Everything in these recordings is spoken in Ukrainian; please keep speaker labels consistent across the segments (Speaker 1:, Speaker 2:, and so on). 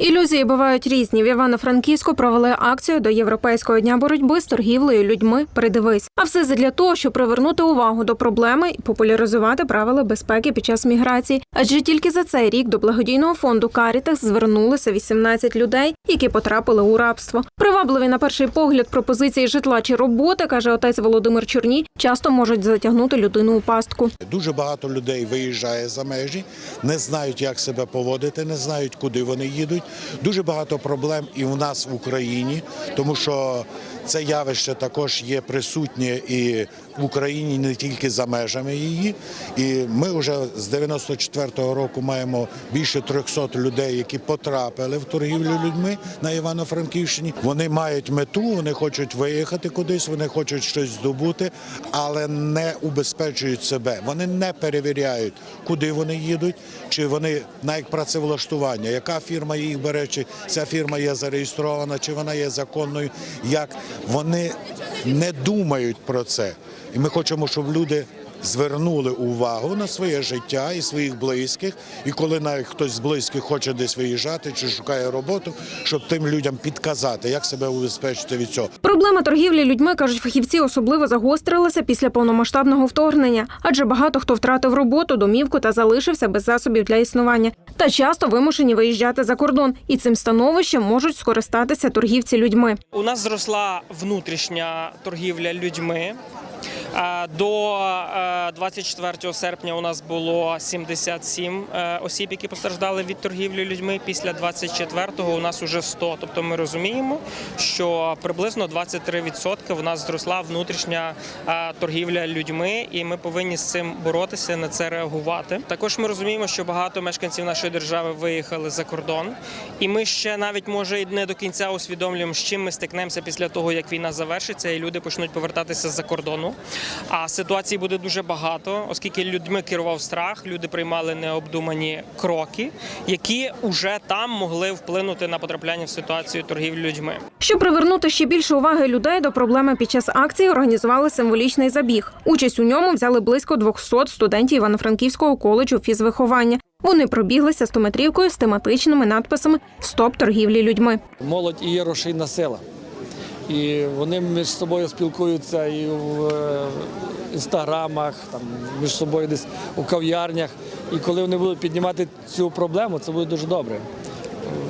Speaker 1: Ілюзії бувають різні. В Івано-Франківську провели акцію до Європейського дня боротьби з торгівлею людьми. Придивись. А все задля того, щоб привернути увагу до проблеми і популяризувати правила безпеки під час міграції. Адже тільки за цей рік до благодійного фонду Карітас звернулися 18 людей, які потрапили у рабство. Привабливі на перший погляд пропозиції житла чи роботи, каже отець Володимир Чорні, часто можуть затягнути людину у пастку.
Speaker 2: Дуже багато людей виїжджає за межі, не знають, як себе поводити, не знають, куди вони їдуть. Дуже багато проблем і в нас в Україні, тому що це явище також є присутнє і в Україні, не тільки за межами її. І ми вже з 94-го року маємо більше 300 людей, які потрапили в торгівлю людьми на Івано-Франківщині. Вони мають мету, вони хочуть виїхати кудись, вони хочуть щось здобути, але не убезпечують себе. Вони не перевіряють, куди вони їдуть, чи вони на як працевлаштування, яка фірма їх бере, чи ця фірма є зареєстрована, чи вона є законною. Як вони не думають про це, і ми хочемо, щоб люди. Звернули увагу на своє життя і своїх близьких, і коли навіть хтось з близьких хоче десь виїжджати чи шукає роботу, щоб тим людям підказати, як себе убезпечити від цього.
Speaker 1: Проблема торгівлі людьми, кажуть фахівці, особливо загострилася після повномасштабного вторгнення, адже багато хто втратив роботу, домівку та залишився без засобів для існування. Та часто вимушені виїжджати за кордон, і цим становищем можуть скористатися торгівці людьми.
Speaker 3: У нас зросла внутрішня торгівля людьми. Е, До е, 24 серпня у нас було 77 е, осіб, які постраждали від торгівлі людьми. Після 24-го у нас уже 100. Тобто ми розуміємо, що приблизно 23% у нас зросла внутрішня е, торгівля людьми, і ми повинні з цим боротися, на це реагувати. Також ми розуміємо, що багато мешканців нашої держави виїхали за кордон, і ми ще навіть може і не до кінця усвідомлюємо, з чим ми стикнемося після того, як війна завершиться, і люди почнуть повертатися з-за кордону. А ситуацій буде дуже багато, оскільки людьми керував страх, люди приймали необдумані кроки, які вже там могли вплинути на потрапляння в ситуацію торгівлі людьми.
Speaker 1: Щоб привернути ще більше уваги людей до проблеми під час акції, організували символічний забіг. Участь у ньому взяли близько 200 студентів Івано-Франківського коледжу фізвиховання. Вони пробіглися 100-метрівкою з тематичними надписами Стоп торгівлі людьми.
Speaker 4: Молодь і є рушійна сила. І вони між собою спілкуються і в е, інстаграмах, там, між собою десь у кав'ярнях. І коли вони будуть піднімати цю проблему, це буде дуже добре.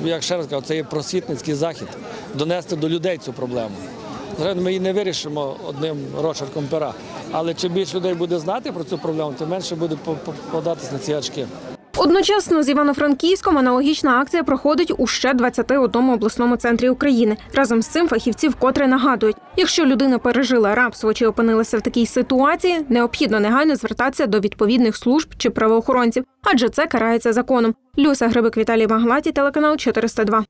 Speaker 4: Як ще раз кажу, це є просвітницький захід, донести до людей цю проблему. Звичайно, ми її не вирішимо одним розчерком пера. Але чим більше людей буде знати про цю проблему, тим менше буде податись на ці очки.
Speaker 1: Одночасно з Івано-Франківськом аналогічна акція проходить у ще 21 обласному центрі України. Разом з цим фахівці вкотре нагадують, якщо людина пережила рабство чи опинилася в такій ситуації, необхідно негайно звертатися до відповідних служб чи правоохоронців, адже це карається законом. Люся Грибик Віталій Маглаті, телеканал 402.